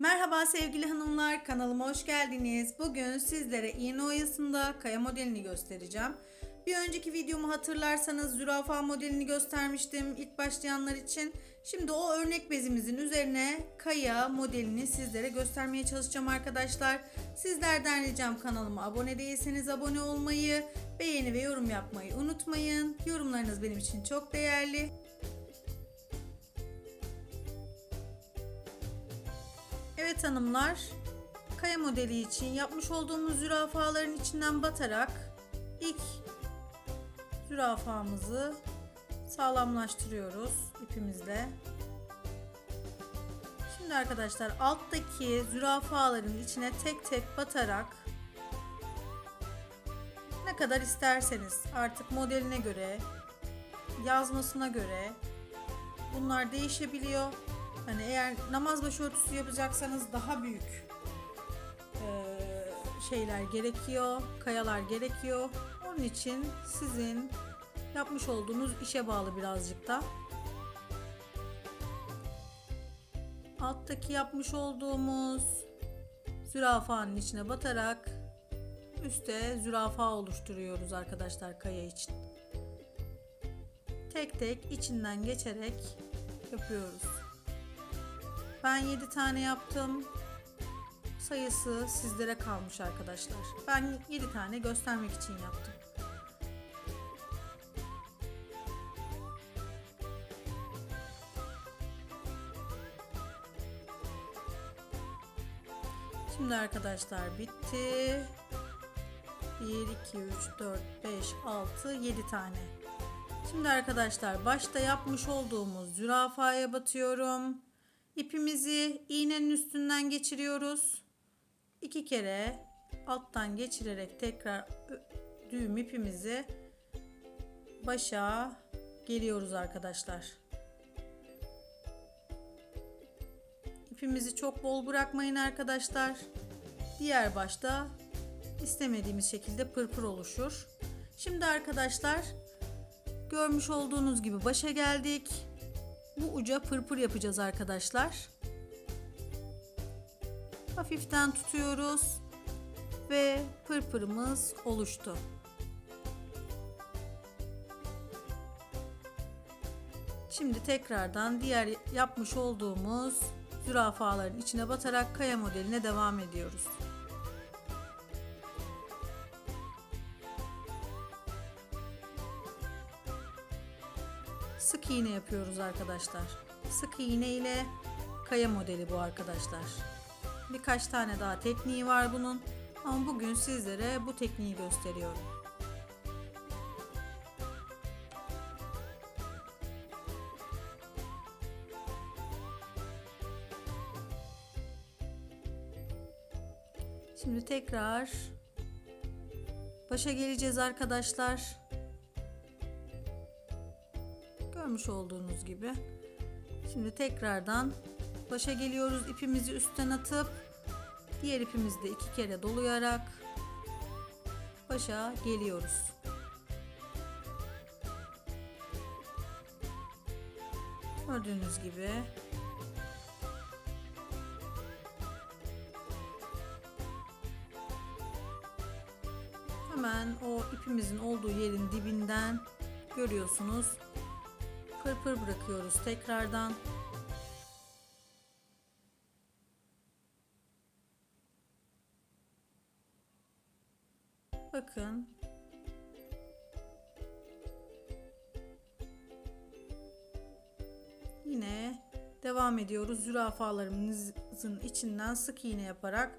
Merhaba sevgili hanımlar, kanalıma hoş geldiniz. Bugün sizlere iğne oyasında kaya modelini göstereceğim. Bir önceki videomu hatırlarsanız zürafa modelini göstermiştim ilk başlayanlar için. Şimdi o örnek bezimizin üzerine kaya modelini sizlere göstermeye çalışacağım arkadaşlar. Sizlerden ricam kanalıma abone değilseniz abone olmayı, beğeni ve yorum yapmayı unutmayın. Yorumlarınız benim için çok değerli. Evet hanımlar, kaya modeli için yapmış olduğumuz zürafaların içinden batarak ilk zürafamızı sağlamlaştırıyoruz ipimizle. Şimdi arkadaşlar alttaki zürafaların içine tek tek batarak ne kadar isterseniz artık modeline göre, yazmasına göre bunlar değişebiliyor. Hani eğer namaz başörtüsü yapacaksanız daha büyük eee, şeyler gerekiyor, kayalar gerekiyor. Onun için sizin yapmış olduğunuz işe bağlı birazcık da. Alttaki yapmış olduğumuz zürafanın içine batarak üste zürafa oluşturuyoruz arkadaşlar kaya için. Tek tek içinden geçerek yapıyoruz. Ben 7 tane yaptım. Sayısı sizlere kalmış arkadaşlar. Ben 7 tane göstermek için yaptım. Şimdi arkadaşlar bitti. 1, 2, 3, 4, 5, 6, 7 tane. Şimdi arkadaşlar başta yapmış olduğumuz zürafaya batıyorum. İpimizi iğnenin üstünden geçiriyoruz. İki kere alttan geçirerek tekrar düğüm ipimizi başa geliyoruz arkadaşlar. İpimizi çok bol bırakmayın arkadaşlar. Diğer başta istemediğimiz şekilde pırpır oluşur. Şimdi arkadaşlar görmüş olduğunuz gibi başa geldik. Bu uca pırpır yapacağız arkadaşlar. Hafiften tutuyoruz ve pırpırımız oluştu. Şimdi tekrardan diğer yapmış olduğumuz zürafaların içine batarak kaya modeline devam ediyoruz. Sık iğne yapıyoruz arkadaşlar. Sık iğne ile kaya modeli bu arkadaşlar. Birkaç tane daha tekniği var bunun. Ama bugün sizlere bu tekniği gösteriyorum. Şimdi tekrar başa geleceğiz arkadaşlar. Görmüş olduğunuz gibi. Şimdi tekrardan başa geliyoruz. İpimizi üstten atıp diğer ipimizi de iki kere dolayarak başa geliyoruz. Gördüğünüz gibi hemen o ipimizin olduğu yerin dibinden görüyorsunuz pırpır bırakıyoruz tekrardan. Bakın. Yine devam ediyoruz zürafalarımızın içinden sık iğne yaparak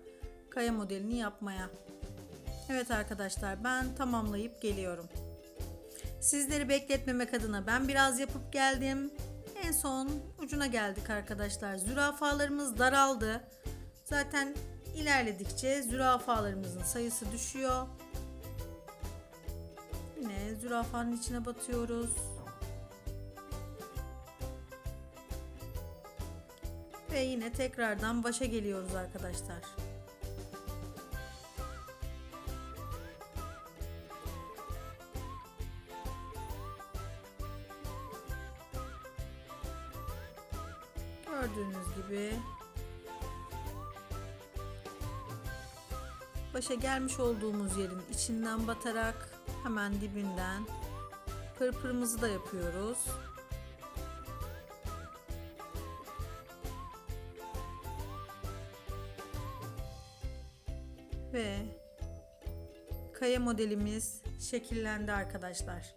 kaya modelini yapmaya. Evet arkadaşlar ben tamamlayıp geliyorum. Sizleri bekletmemek adına ben biraz yapıp geldim. En son ucuna geldik arkadaşlar. Zürafalarımız daraldı. Zaten ilerledikçe zürafalarımızın sayısı düşüyor. Yine zürafanın içine batıyoruz. Ve yine tekrardan başa geliyoruz arkadaşlar. Gördüğünüz gibi başa gelmiş olduğumuz yerin içinden batarak hemen dibinden pırpırımızı da yapıyoruz. Ve kaya modelimiz şekillendi arkadaşlar.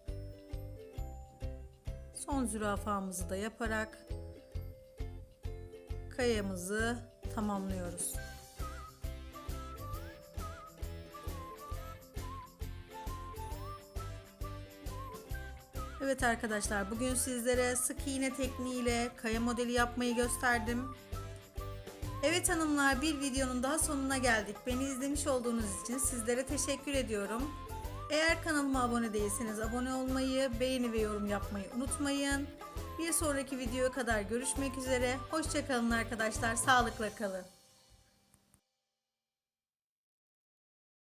Son zürafamızı da yaparak kayamızı tamamlıyoruz. Evet arkadaşlar bugün sizlere sık iğne tekniğiyle kaya modeli yapmayı gösterdim. Evet hanımlar bir videonun daha sonuna geldik. Beni izlemiş olduğunuz için sizlere teşekkür ediyorum. Eğer kanalıma abone değilseniz abone olmayı, beğeni ve yorum yapmayı unutmayın. Bir sonraki videoya kadar görüşmek üzere. Hoşçakalın arkadaşlar. Sağlıkla kalın.